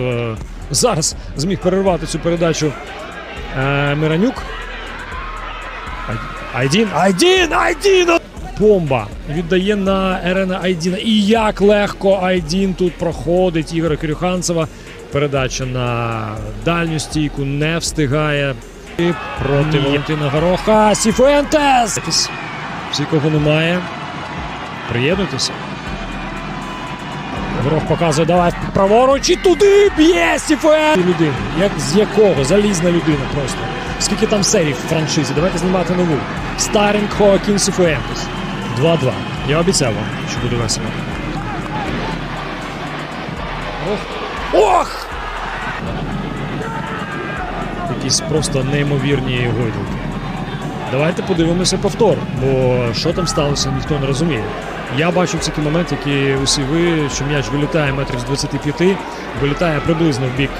Е, Зараз зміг перервати цю передачу е, Миранюк. Айдін, Айдін, Айдін! Бомба віддає на Ерена Айдіна. І як легко Айдін тут проходить Ігоря Кирюханцева. Передача на дальню стійку не встигає. І проти Валентина Гороха. Сіфуентес! Всі, кого немає. Приєднуйтеся. Горох показує, давай праворуч і туди б'є Сіфуен! Людина. Як, з якого? Залізна людина просто. Скільки там серій в франшизі? Давайте знімати нову. Старинг Хоакін Сіфуентес. 2-2. Я обіцяв вам, що буде весело. Ох! Ох! Якісь просто неймовірні гойдалки. Давайте подивимося повтор, бо що там сталося, ніхто не розуміє. Я бачу такий момент, який усі ви, що м'яч вилітає метрів з 25, вилітає приблизно в бік